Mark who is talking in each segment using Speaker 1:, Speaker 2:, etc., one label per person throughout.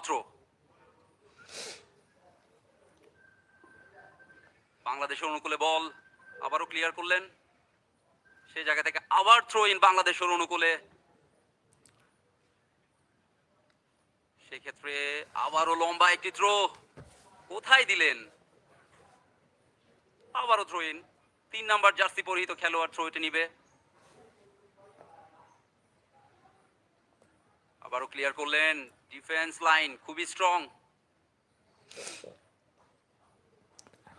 Speaker 1: মাত্র বাংলাদেশের অনুকূলে বল আবারও ক্লিয়ার করলেন। সেই জায়গা থেকে আবার থ্রো ইন বাংলাদেশের অনুকূলে। সেক্ষেত্রে আবারও লম্বা একটি থ্রো কোথায় দিলেন? আবারও থ্রো ইন তিন নাম্বার জার্সি পরিহিত খেলোয়াড় থ্রো এটি নিবে। আবারও ক্লিয়ার করলেন ডিফেন্স লাইন খুবই স্ট্রং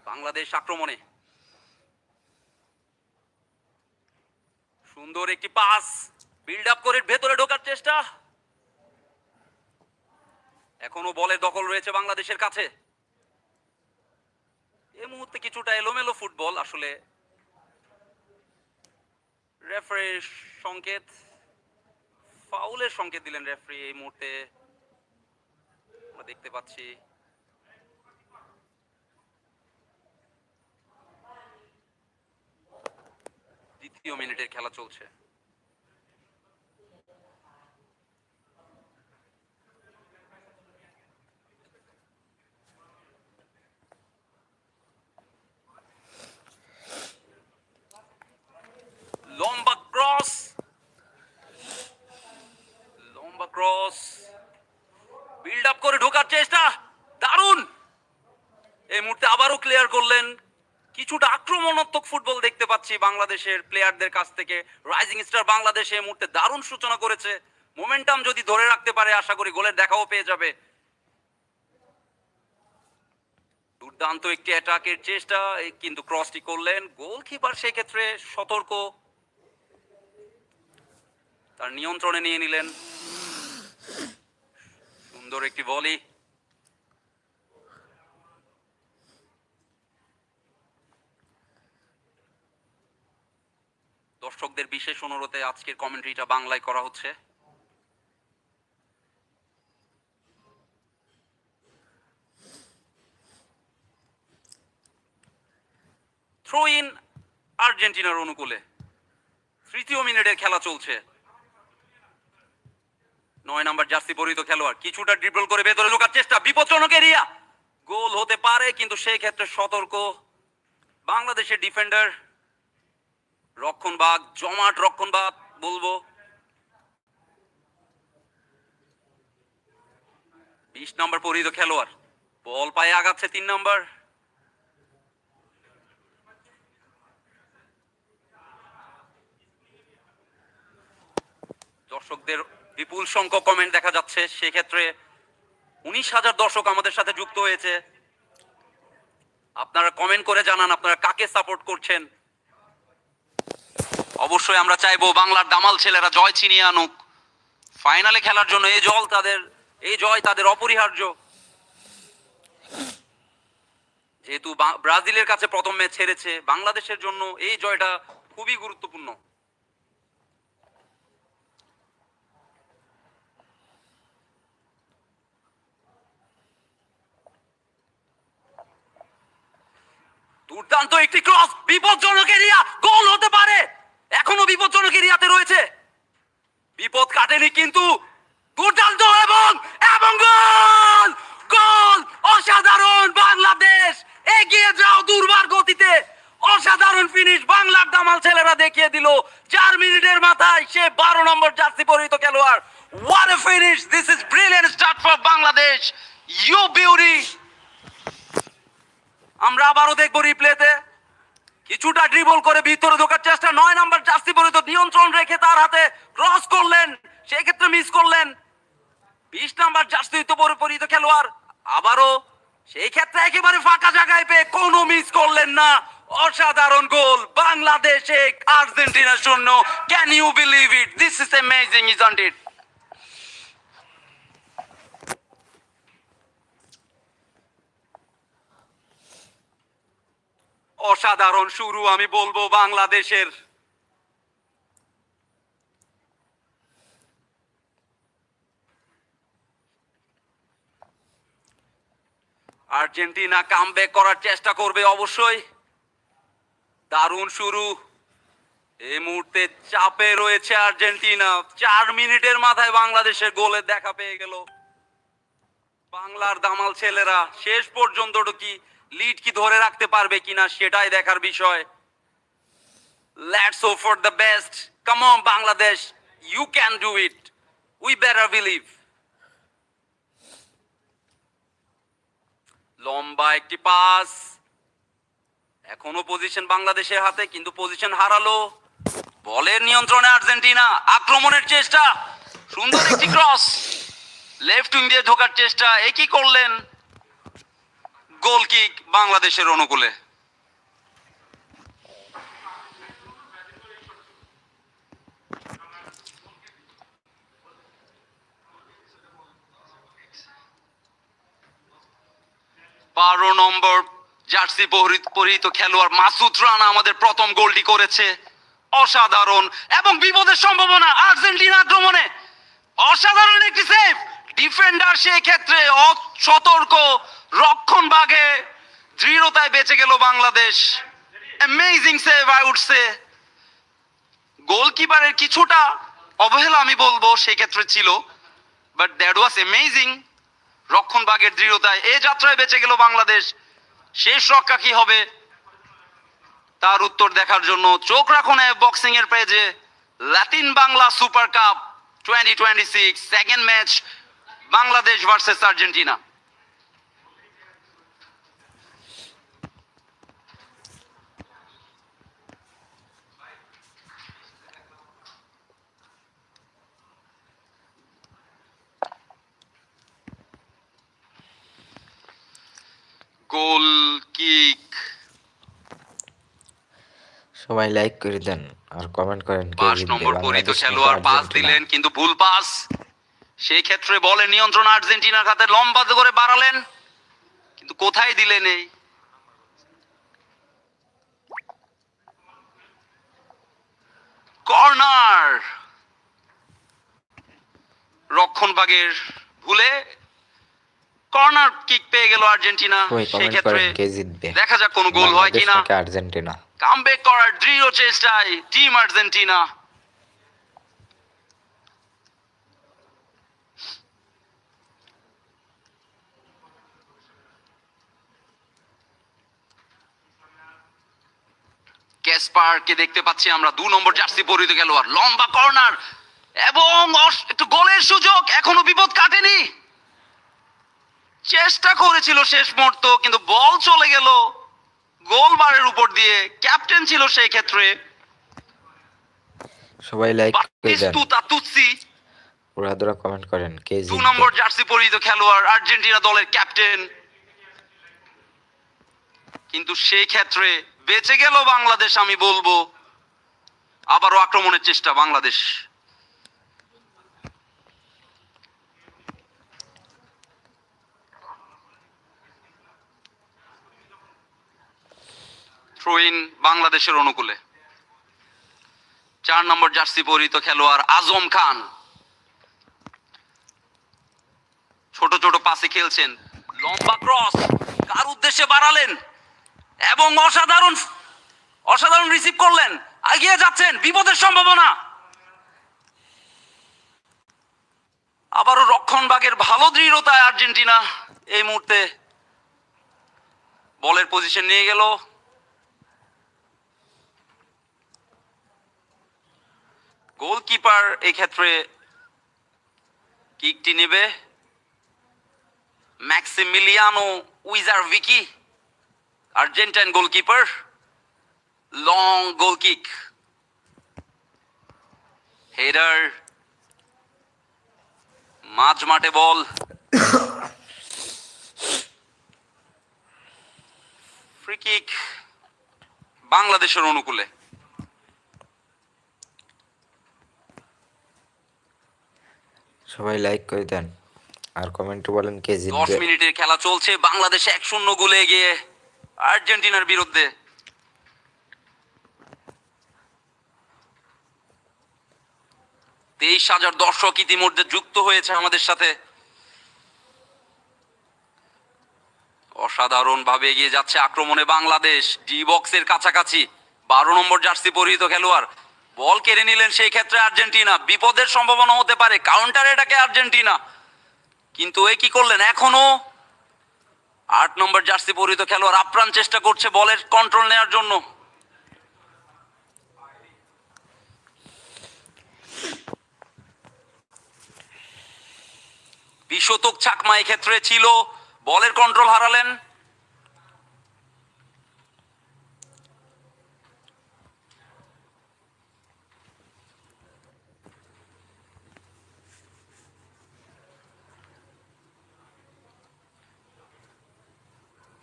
Speaker 1: বাংলাদেশ আক্রমণে। সুন্দর একটি পাস বিল্ড আপ করে ভেতরে ঢোকার চেষ্টা। এখনও বলের দখল রয়েছে বাংলাদেশের কাছে। এই মুহূর্তে কিছুটা এলোমেলো ফুটবল আসলে রেফারি সংকেত। ফাউলের সংকেত দিলেন রেফারি এই মুহূর্তে। আমরা দেখতে পাচ্ছি। দ্বিতীয় মিনিটের খেলা চলছে। লম্বা ক্রস লম্বা ক্রস। বিল্ড আপ করে ঢোকার চেষ্টা। দারুণ! এই মুহূর্তে আবারও ক্লিয়ার করলেন, কিছুটা আক্রমণাত্মক ফুটবল দেখতে পাচ্ছি বাংলাদেশের প্লেয়ারদের কাছ থেকে। রাইজিং স্টার বাংলাদেশ এই মুহূর্তে দারুণ সূচনা করেছে। মোমেন্টাম যদি ধরে রাখতে পারে, আশা করি গোলের দেখাও পেয়ে যাবে। দুর্দান্ত একটি অ্যাটাকের চেষ্টা কিন্তু ক্রসটি করলেন। গোলকিপার সেক্ষেত্রে সতর্ক। তার নিয়ন্ত্রণে নিয়ে নিলেন। সুন্দর একটি ভলি দর্শকদের বিশেষ অনুরোধে আজকের কমেন্ট্রিটা বাংলায় করা হচ্ছে। থ্রো ইন আর্জেন্টিনার অনুকূলে। তৃতীয় মিনিটের খেলা চলছে। নয় নাম্বার জার্সি পরিহিত খেলোয়াড়। কিছুটা ড্রিবল করে ভেতরে ঢোকার চেষ্টা। বিপজ্জনক এরিয়া। গোল হতে পারে, কিন্তু সেই ক্ষেত্রে সতর্ক। বাংলাদেশের ডিফেন্ডার রক্ষণবাগ জমাট রক্ষণবাগ বলব। বিশ নম্বর পরিহিত খেলোয়াড়। বল পায়ে আগাচ্ছে তিন নম্বর। দর্শকদের বিপুল সংখ্যক কমেন্ট দেখা যাচ্ছে। সেক্ষেত্রে উনিশ হাজার দর্শক আমাদের সাথে যুক্ত হয়েছে। আপনারা কমেন্ট করে জানান আপনারা কাকে সাপোর্ট করছেন। অবশ্যই আমরা চাইব বাংলার দামাল ছেলেরা জয় ছিনিয়ে আনুক। ফাইনালে খেলার জন্য এই জল তাদের, এই জয় তাদের অপরিহার্য। যেহেতু ব্রাজিলের কাছে প্রথম ম্যাচ হেরেছে, বাংলাদেশের জন্য এই জয়টা খুবই গুরুত্বপূর্ণ। দুর্দান্ত একটি ক্রস। বিপজ্জনক এরিয়া, গোল হতে পারে। এখনও বিপজ্জনক এরিয়াতে রয়েছে। বিপদ কাটেনি কিন্তু দুর্দান্ত এবং এবং গোল! গোল! অসাধারণ বাংলাদেশ! এগিয়ে যাও দুর্বার গতিতে। অসাধারণ ফিনিশ বাংলার দামাল ছেলেরা দেখিয়ে দিল। চার মিনিটের মাথায় সে বারো নম্বর জার্সি পরিহিত খেলোয়াড়। What a finish this is brilliant start for Bangladesh. You beauty আমরা আবারও দেখব রিপ্লেতে কিছুটা ড্রিবল করে ভিতরে ঢোকার চেষ্টা। নয় নাম্বার জার্সি পরিত নিয়ন্ত্রণ রেখে তার হাতে ক্রস করলেন। সেই ক্ষেত্রে মিস করলেন। বিশ নাম্বার জার্সি পরিত খেলোয়াড়। আবারও সেই ক্ষেত্রে একেবারে ফাঁকা জায়গায় পেয়ে কোনো মিস করলেন না। অসাধারণ গোল। বাংলাদেশে আর্জেন্টিনার শূন্য। Can you believe it this is amazing isn't it অসাধারণ শুরু আমি বলব বাংলাদেশের। আর্জেন্টিনা কামব্যাক করার চেষ্টা করবে অবশ্যই। দারুণ শুরু। এই মুহূর্তে চাপে রয়েছে আর্জেন্টিনা। চার মিনিটের মাথায় বাংলাদেশের গোলের দেখা পেয়ে গেল। বাংলার দামাল ছেলেরা, শেষ পর্যন্ত কি লিড কি ধরে রাখতে পারবে কিনা সেটাই দেখার বিষয়। Let's hope for the best come on Bangladesh you can do it we better believe লম্বা একটি পাস এখনও পজিশন বাংলাদেশের হাতে, কিন্তু পজিশন হারালো। বলের নিয়ন্ত্রণে আর্জেন্টিনা, আক্রমণের চেষ্টা। সুন্দর একটি ক্রস লেফট উইং দিয়ে ঢোকার চেষ্টা। একই করলেন? গোল কিক বাংলাদেশের অনুকূলে? বারো নম্বর জার্সি পরিহিত খেলোয়াড় মাসুদ রানা আমাদের প্রথম গোলটি করেছে। অসাধারণ এবং বিপদের সম্ভাবনা আর্জেন্টিনা আক্রমণে। অসাধারণ একটি সেভ ডিফেন্ডার সেই ক্ষেত্রে সতর্ক। রক্ষণ ভাগে দৃঢ়তায় বেঁচে গেল Bangladesh. Amazing save I say গোলকিপারের কিছুটা অবহেলা আমি বলব সেই ক্ষেত্রে ছিল বাট দ্যাট ওয়াজ অ্যামেজিং রক্ষণ ভাগের দৃঢ়তায় এ যাত্রায় বেঁচে গেল বাংলাদেশ। শেষ রক্ষা কি হবে? তার উত্তর দেখার জন্য চোখ রাখুন বক্সিং এর পেজে Latin Bangla super cup twenty twenty six second match Bangladesh versus Argentina goal kick.
Speaker 2: সবাই লাইক করে দেন আর কমেন্ট করেন
Speaker 1: পাঁচ নম্বর পরিত খেলোয়াড় পাস দিলেন কিন্তু ভুল পাস। সেই ক্ষেত্রে বলে নিয়ন্ত্রণ আর্জেন্টিনার হাতে লম্বা করে বাড়ালেন কিন্তু কোথায় দিলেন এই? কর্নার। রক্ষণ ভাগের ভুলে কর্নার কিক পেয়ে গেল আর্জেন্টিনা। সেই ক্ষেত্রে
Speaker 2: কে জিতবে?
Speaker 1: দেখা যাক কোনো গোল হয় কিনা।
Speaker 2: আর্জেন্টিনা?
Speaker 1: কামব্যাক করার দৃঢ় চেষ্টায় টিম আর্জেন্টিনা। ক্যাসপারকে দেখতে পাচ্ছি আমরা দু নম্বর জার্সি পরিতে গেল আর লম্বা কর্নার এবং একটু গোলের সুযোগ এখনও বিপদ কাটেনি। চেষ্টা করেছিল শেষ মুহূর্ত কিন্তু বল চলে গেল। গোল বারের উপর দিয়ে ক্যাপ্টেন ছিল সেই ক্ষেত্রে।
Speaker 2: সবাই লাইক করে দেন। পুরা ধরা কমেন্ট করেন কে
Speaker 1: দু
Speaker 2: জিতবে?
Speaker 1: নম্বর জার্সি পরিহিত খেলোয়াড় আর্জেন্টিনা দলের ক্যাপ্টেন। কিন্তু সেই ক্ষেত্রে বেঁচে গেল বাংলাদেশ আমি বলব। আবারও আক্রমণের চেষ্টা বাংলাদেশ। থ্রোইন বাংলাদেশের অনুকূলে। চার নম্বর জার্সি পরিহিত খেলোয়াড় আজম খান। ছোট ছোট পাসে খেলছেন। লম্বা ক্রস কার উদ্দেশ্যে বাড়ালেন? এবং অসাধারণ অসাধারণ রিসিভ করলেন। এগিয়ে যাচ্ছেন, বিপদের সম্ভাবনা। আবারও রক্ষণ ভাগের ভালো দৃঢ়তায় আর্জেন্টিনা এই মুহূর্তে বলের পজিশন নিয়ে গেল। গোলকিপার এই ক্ষেত্রে কিকটি নেবে? ম্যাক্সিমিলিয়ানো উইজার Vicky Argentine goalkeeper, long goal kick. Header মাঝ মাঠে বল। ফ্রি কিক বাংলাদেশের অনুকূলে।
Speaker 2: সবাই লাইক করে দেন। আর কমেন্টে বলেন কে জিতবে।
Speaker 1: মিনিটের খেলা চলছে, বাংলাদেশ এক শূন্য গোলে গিয়ে আর্জেন্টিনার বিরুদ্ধে। তেইশ হাজার দর্শক ইতিমধ্যে যুক্ত হয়েছে আমাদের সাথে। অসাধারণ ভাবে এগিয়ে যাচ্ছে আক্রমণে বাংলাদেশ। ডি বক্সের কাছাকাছি, বারো নম্বর জার্সি পরিহিত খেলোয়াড়। বল কেড়ে নিলেন সেই ক্ষেত্রে আর্জেন্টিনা। বিপদের সম্ভাবনা হতে পারে কাউন্টার এটাকে আর্জেন্টিনা। কিন্তু এ কি করলেন? এখনও আট নম্বর জার্সি পরিহিত খেলোয়াড় আপ্রাণ চেষ্টা করছে বলের কন্ট্রোল নেওয়ার জন্য। বিশতক চাকমা ক্ষেত্রে ছিল, বলের কন্ট্রোল হারালেন।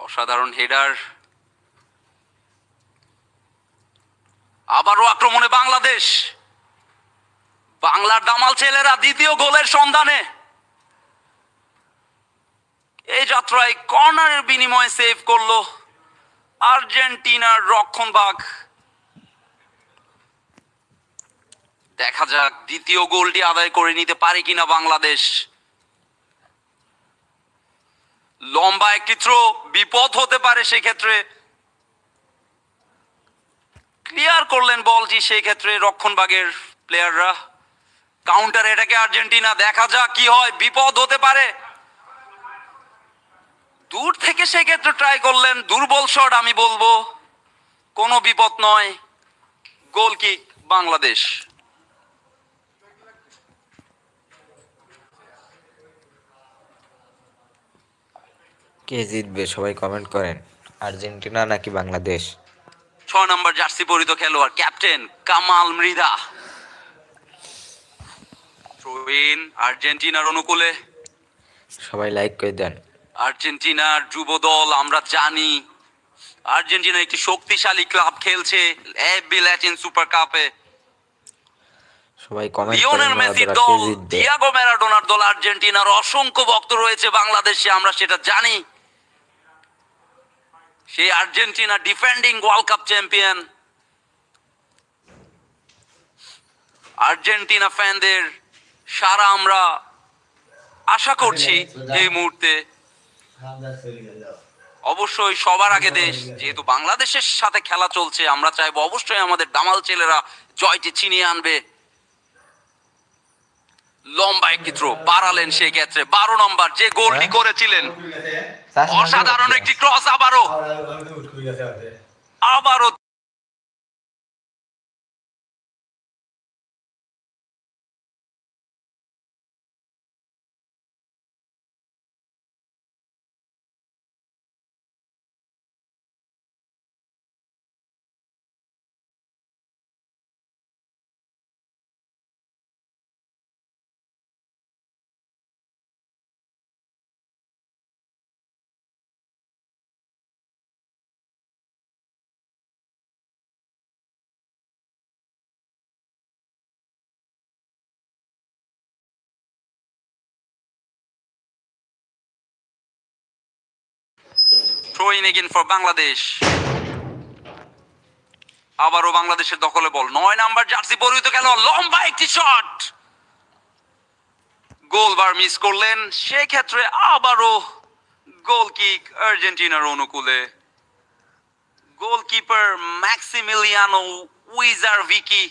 Speaker 1: অসাধারণ হেডার। আবারও আক্রমণে বাংলাদেশ। বাংলার দামাল ছেলেরা দ্বিতীয় গোলের সন্ধানে। এই যাত্রায় কর্নারের বিনিময়ে সেভ করল আর্জেন্টিনার রক্ষণ বাঘ দেখা যাক দ্বিতীয় গোলটি আদায় করে নিতে পারে কিনা বাংলাদেশ। লম্বা একটি থ্রো, বিপদ হতে পারে সেক্ষেত্রে। ক্লিয়ার করলেন বলটি সেই ক্ষেত্রে রক্ষণভাগের প্লেয়াররা কাউন্টার এটাকে আর্জেন্টিনা, দেখা যাক কি হয়, বিপদ হতে পারে। দূর থেকে সেক্ষেত্রে ট্রাই করলেন, দুর্বল শট আমি বলব। কোনো বিপদ নয়। গোল কিক বাংলাদেশ।
Speaker 2: কে জিতবে সবাই কমেন্ট করেন। আর্জেন্টিনা নাকি বাংলাদেশ?
Speaker 1: ছয় নম্বর জার্সি পরিহিত খেলোয়াড় ক্যাপ্টেন কামাল মৃধা থ্রোইন আর্জেন্টিনার অনুকূলে।
Speaker 2: সবাই লাইক করে দেন।
Speaker 1: আর্জেন্টিনার যুব দল আমরা জানি। আর্জেন্টিনা একটি শক্তিশালী ক্লাব খেলছে এফবি ল্যাটিন সুপার কাপে।
Speaker 2: সবাই কমেন্ট
Speaker 1: লিওনেল মেসির দল ডিয়াগো ম্যারাডোনার দল আর্জেন্টিনার অসংখ্য ভক্ত রয়েছে বাংলাদেশে আমরা সেটা জানি। সেই Argentina defending world cup champion Argentina ফ্যানদের সারা আমরা আশা করছি এই মুহূর্তে। অবশ্যই সবার আগে দেশ, যেহেতু বাংলাদেশের সাথে খেলা চলছে, আমরা চাইব অবশ্যই আমাদের দামাল ছেলেরা জয়টি ছিনিয়ে আনবে। লম্বা একটি থ্রো বাড়ালেন সেই ক্ষেত্রে। বারো নম্বর যে গোলটি করেছিলেন অসাধারণ একটি ক্রস আবারও। আবারও থ্রোইং এগেন ফর বাংলাদেশ আবারও বাংলাদেশের দখলে বল। নয় নাম্বার জার্সি পরিহিত খেলো লম্বা একটি শট গোল বার মিস করলেন। সেক্ষেত্রে আবারও গোল কিক আর্জেন্টিনার অনুকূলে। গোলকিপার ম্যাক্সিমিলিয়ানো উইজার ভিকি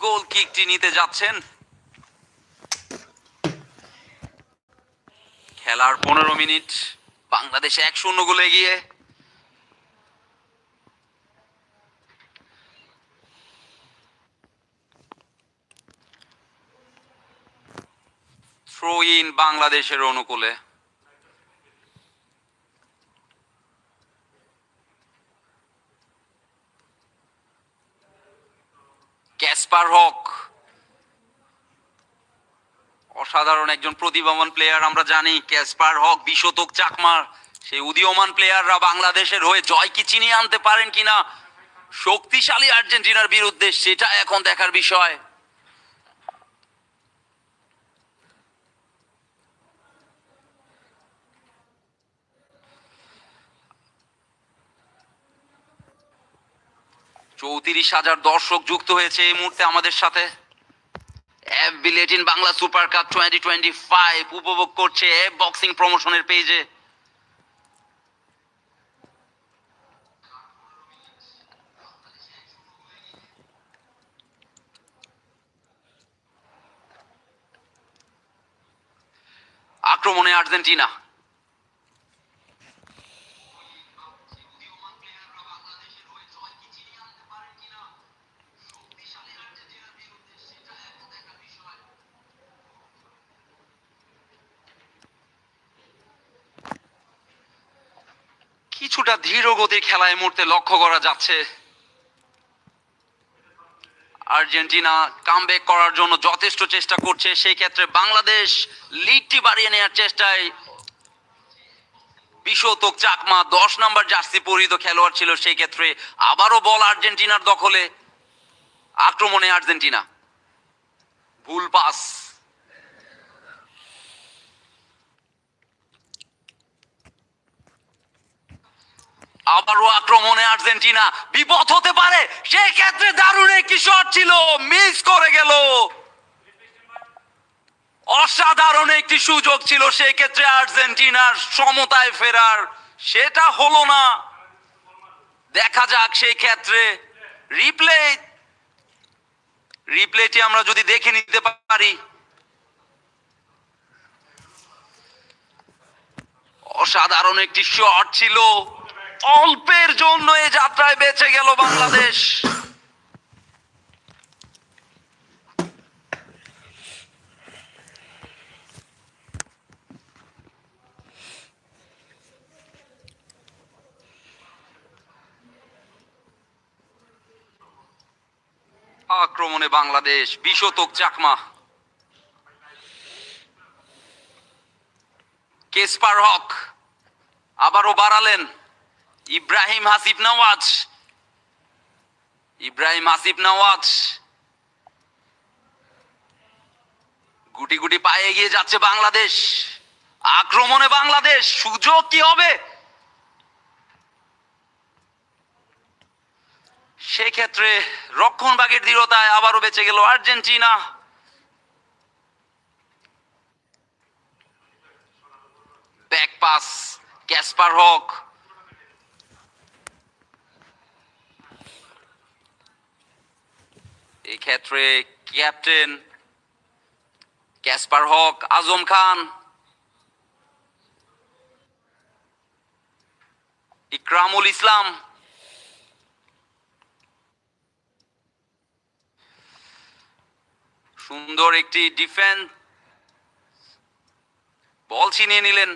Speaker 1: গোল কিকটি নিতে যাচ্ছেন। খেলার পনেরো মিনিট। বাংলাদেশ এক শূন্য গোলে এগিয়ে। থ্রো ইন বাংলাদেশের অনুকূলে। ক্যাসপার হক। অসাধারণ একজন প্রতিভাবান প্লেয়ার আমরা জানি ক্যাসপার হক, বিশতক চাকমার। সেই উদীয়মান প্লেয়াররা বাংলাদেশের হয়ে জয় কি চিনিয়ে আনতে পারেন কিনা? শক্তিশালী আর্জেন্টিনার বিরুদ্ধে সেটা এখন দেখার বিষয়। চৌত্রিশ হাজার দর্শক যুক্ত হয়েছে এই মুহূর্তে আমাদের সাথে। এফ বিলেটিন Bangla super cup twenty twenty five উপভোগ করছে বক্সিং প্রমোশনের পেজে আক্রমণে আর্জেন্টিনা। কিছুটা ধীর গতির খেলায় মুহূর্তে লক্ষ্য করা যাচ্ছে। আর্জেন্টিনা কামব্যাক করার জন্য যথেষ্ট চেষ্টা করছে। সেই ক্ষেত্রে বাংলাদেশ লিডটি বাড়িয়ে নেওয়ার চেষ্টায় বিশতক চাকমা দশ নাম্বার জার্সি পরিহিত খেলোয়াড় ছিল। সেই ক্ষেত্রে আবারও বল আর্জেন্টিনার দখলে। আক্রমণে আর্জেন্টিনা। ভুল পাস আবারও আক্রমণে আর্জেন্টিনা বিপদ হতে পারে। সেই ক্ষেত্রে দারুণ একটি শট ছিল, মিস করে গেল। অসাধারণ একটি সুযোগ ছিল সেই ক্ষেত্রে আর্জেন্টিনার সমতায় ফেরার। সেটা হলো না। দেখা যাক সেই ক্ষেত্রে রিপ্লে। রিপ্লেটি আমরা যদি দেখে নিতে পারি। অসাধারণ একটি শট ছিল। অল্পের জন্য এই যাত্রায় বেঁচে গেল বাংলাদেশ। আক্রমণে বাংলাদেশ, বিশতক চাকমা। কেসপার হক, আবারও বাড়ালেন। ইব্রাহিম হাসিব নওয়াজ। ইব্রাহিম হাসিব নওয়াজ। গুটি গুটি পায়ে এগিয়ে যাচ্ছে বাংলাদেশ। আক্রমণে বাংলাদেশ, সুযোগ কি হবে? সেক্ষেত্রে রক্ষণভাগের দৃঢ়তায় আবারও বেঁচে গেল Argentina. Back pass, Casper Hoque. এই ক্ষেত্রে ক্যাপ্টেন ক্যাসপার হক আজম খান ইকরামুল ইসলাম সুন্দর একটি ডিফেন্স বল ছিনিয়ে নিলেন।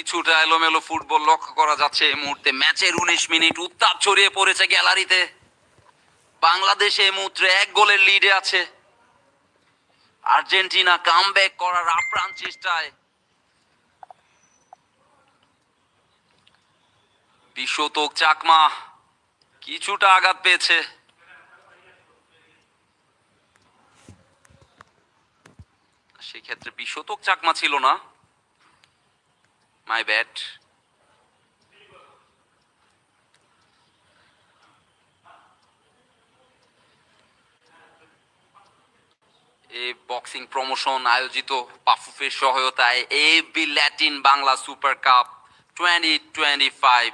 Speaker 1: কিছুটা এলোমেলো ফুটবল লক্ষ্য করা যাচ্ছে। এই মুহূর্তে ম্যাচের উনিশ মিনিট উত্তাপ ছড়িয়ে পড়েছে গ্যালারিতে। বাংলাদেশ এই মুহূর্তে এক গোলের লিডে আছে। আর্জেন্টিনা কামব্যাক করার আপ্রাণ চেষ্টায়। বিশতক চাকমা কিছুটা আঘাত পেয়েছে। সেক্ষেত্রে বিশতক চাকমা ছিল না। মাই ব্যাট এই বক্সিং প্রমোশন আয়োজিত পাফুফের সহায়তায় A B Latin Bangla super cup twenty twenty five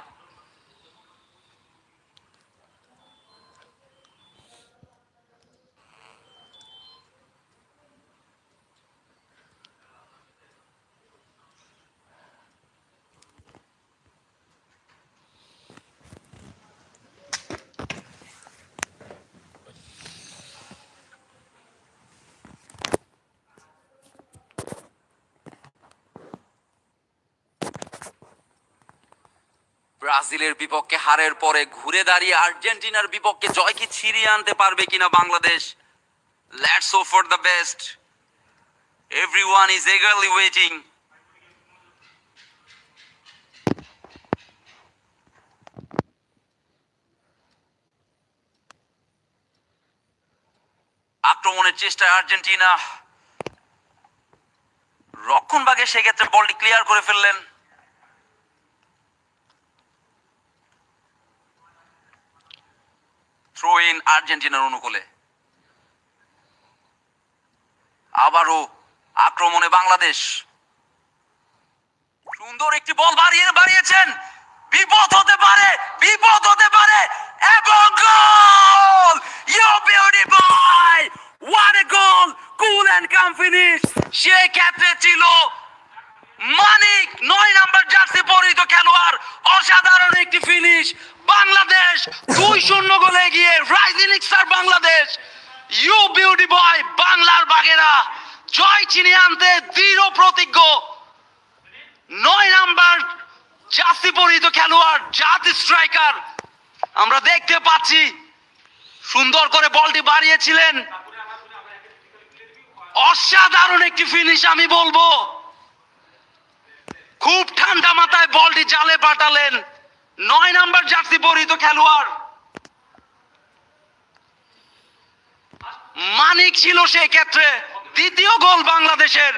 Speaker 1: ব্রাজিলের বিপক্ষে হারের পরে ঘুরে দাঁড়িয়ে আর্জেন্টিনার বিপক্ষে জয় কি ছিনিয়ে আনতে পারবে কিনা Bangladesh? Let's hope for the best everyone is eagerly waiting আক্রমণের চেষ্টায় আর্জেন্টিনা রক্ষণ ভাগে সেক্ষেত্রে বলটি ক্লিয়ার করে ফেললেন। থ্রো ইন আর্জেন্টিনার অনুকূলে। আবারও আক্রমণে বাংলাদেশ। সুন্দর একটি বল বাড়িয়ে, বাড়িয়েছেন। বিপদ হতে পারে, বিপদ হতে পারে। এবং goal! You beauty boy what a goal cool and calm finish সে ক্ষেত্রে ছিল মানিক, নয় নাম্বার জার্সি পরিহিত খেলোয়াড় অসাধারণ একটি ফিনিশ বাংলাদেশ দুই শূন্য গোলে এগিয়ে rising star Bangladesh you beauty boy বাংলার বাগেরা, জয় চিনিয়ে আনতে দৃঢ় প্রতিজ্ঞ। নয় নাম্বার জার্সি পরিহিত খেলোয়াড়, জাত স্ট্রাইকার আমরা দেখতে পাচ্ছি, সুন্দর করে বলটি বাড়িয়েছিলেন। অসাধারণ একটি ফিনিশ আমি বলব। খুব ঠান্ডা মাথায় বলটি জালে পাঠালেন। নয় নাম্বার জার্সি পরিহিত খেলোয়াড়। মানিক ছিল সেই ক্ষেত্রে দ্বিতীয় গোল বাংলাদেশের।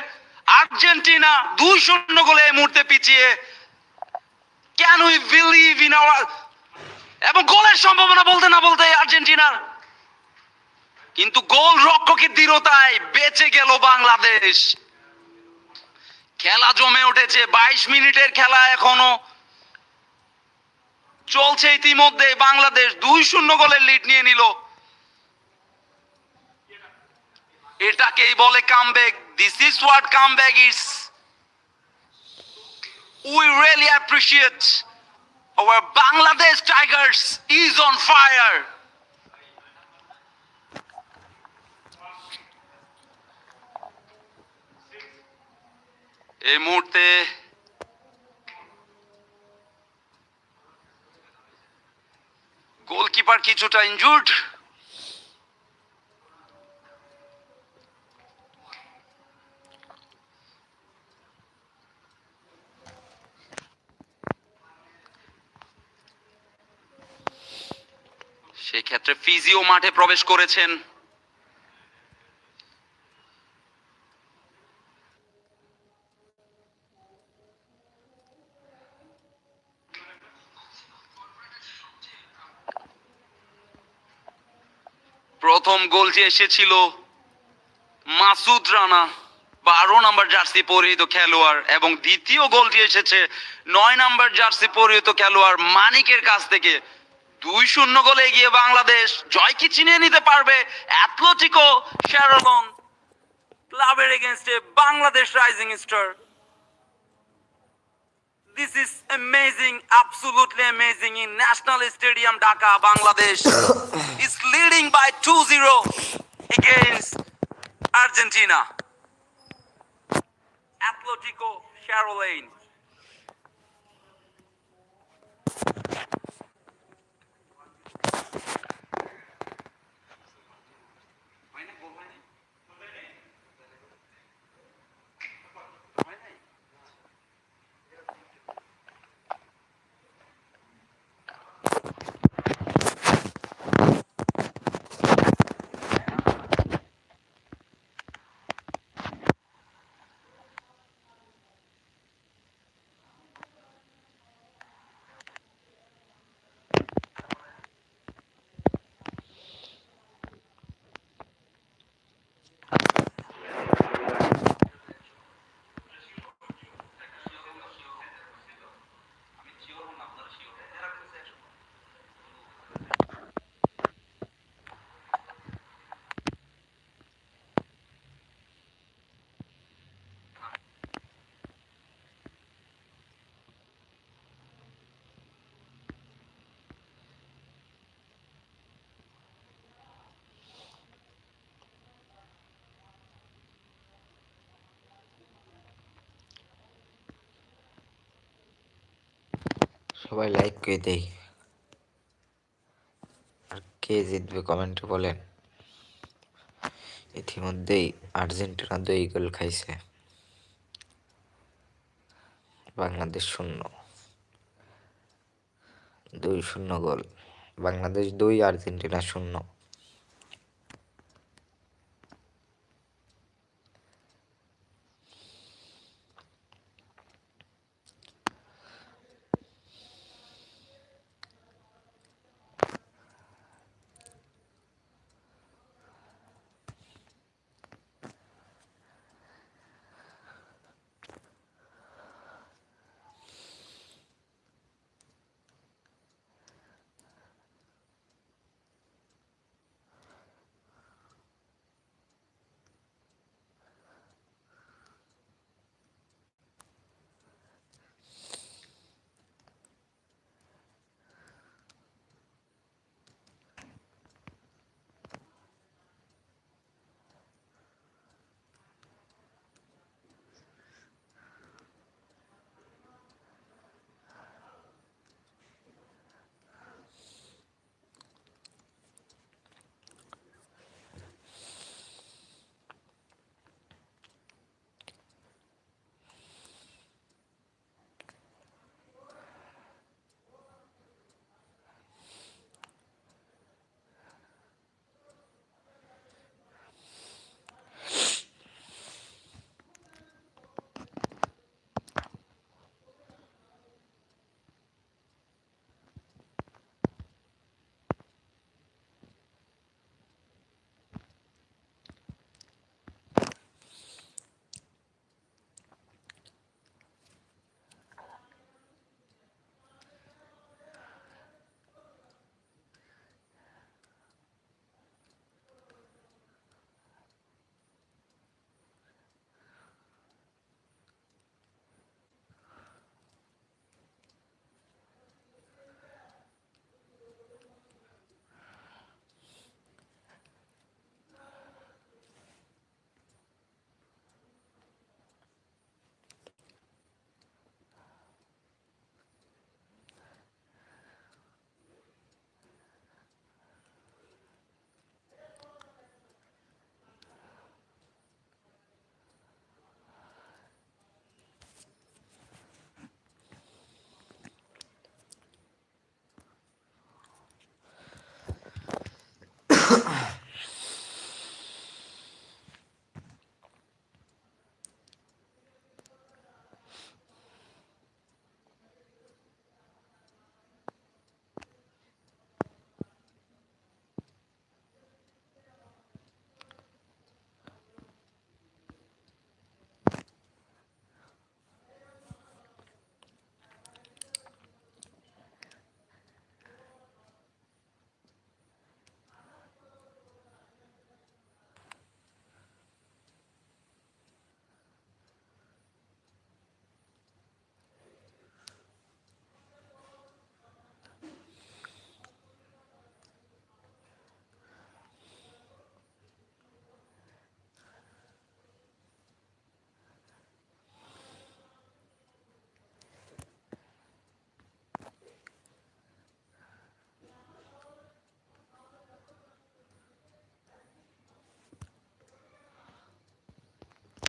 Speaker 1: আর্জেন্টিনা দুই শূন্য গোলে এই মুহূর্তে পিছিয়ে। Can we believe in our এবং গোলের সম্ভাবনা বলতে না বলতে আর্জেন্টিনার। কিন্তু গোল রক্ষকের দৃঢ়তায় বেঁচে গেল বাংলাদেশ। খেলা জমে উঠেছে, বাইশ মিনিটের খেলা এখনও। চলছে ইতিমধ্যে বাংলাদেশ দুই শূন্য গোলের লিড নিয়ে নিল। এটাকেই বলে comeback this is what comeback is we really appreciate our Bangladesh Tigers is on fire. এই মুহূর্তে গোলকিপার কিছুটা ইনজুর্ড সেক্ষেত্রে ফিজিও মাঠে প্রবেশ করেছেন। প্রথম গোলটি এসেছিল মাসুদ রানা, বারো নাম্বার জার্সি পরিহিত খেলোয়াড়, এবং দ্বিতীয় গোলটি এসেছে নয় নাম্বার জার্সি পরিহিত খেলোয়াড় মানিকের কাছ থেকে। দুই শূন্য গোলে এগিয়ে বাংলাদেশ জয় কি চিনিয়ে নিতে পারবে অ্যাথলেটিকো শ্যারলন ক্লাবের এগেনস্টে Bangladesh rising star This is amazing, absolutely amazing in National Stadium Dhaka, Bangladesh is leading by 2-0 against Argentina. Atletico Charolaine.
Speaker 2: সবাই লাইক করে দেই। আর কে জিতবে কমেন্টে বলেন। ইতিমধ্যেই আর্জেন্টিনা দুই গোল খাইছে। বাংলাদেশ শূন্য। দুই শূন্য গোল। বাংলাদেশ দুই, আর্জেন্টিনা শূন্য।